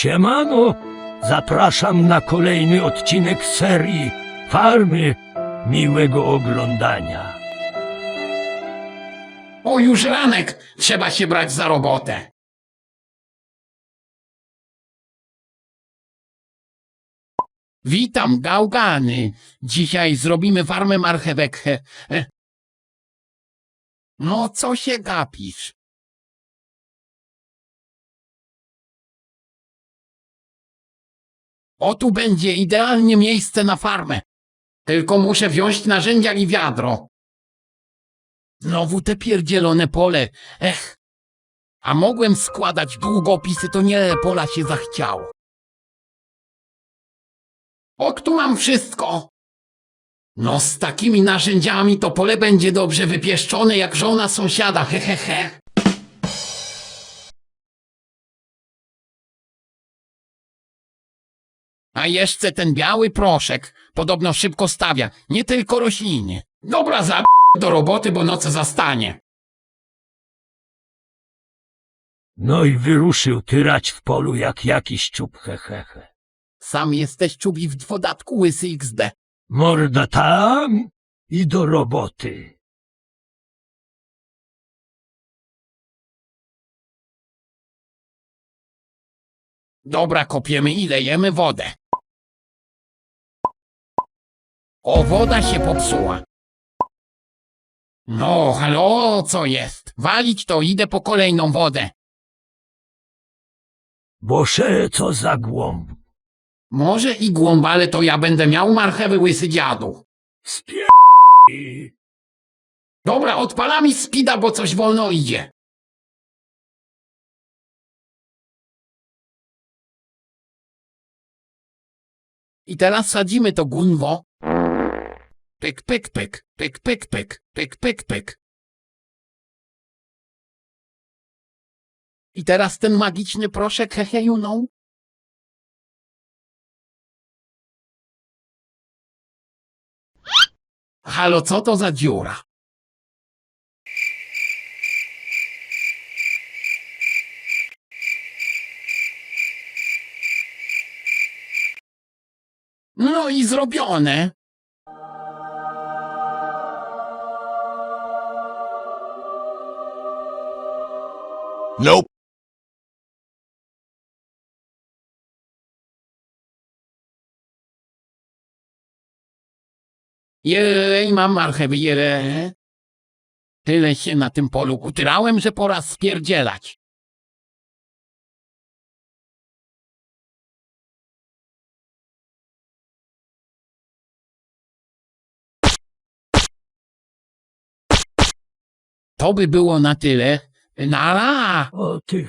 Siemano, zapraszam na kolejny odcinek serii Farmy Miłego Oglądania. O, już ranek, trzeba się brać za robotę. Witam, gałgany. Dzisiaj zrobimy farmę marchewek. He, he. No, co się gapisz? O, tu będzie idealnie miejsce na farmę. Tylko muszę wziąć narzędzia i wiadro. Znowu te pierdzielone pole. Ech. A mogłem składać długopisy, to nie pola się zachciało. O, tu mam wszystko. No, z takimi narzędziami to pole będzie dobrze wypieszczone jak żona sąsiada, he, he, he. A jeszcze ten biały proszek podobno szybko stawia, nie tylko rośliny. Dobra, za do roboty, bo noce zastanie. No i wyruszył tyrać w polu jak jakiś czub hehehe. Sam jesteś czubi w dodatku łysy XD. Morda tam i do roboty. Dobra, kopiemy i lejemy wodę. O, woda się popsuła. No, halo, co jest? Walić to idę po kolejną wodę. Boże, co za głąb. Może i głąb, ale to ja będę miał marchewy łysy dziadu. Spie... Dobra, odpalam i spida, bo coś wolno idzie. I teraz sadzimy to gunwo. Pyk, pyk, pyk, pyk, pyk, pyk, pyk, pyk, pyk. I teraz ten magiczny proszek hehejuną. Halo, co to za dziura? No i zrobione. Nope. Jej, mam marchewy, jere. Tyle się na tym polu utyrałem, że pora spierdzielać. To by było na tyle. Nara! O ty.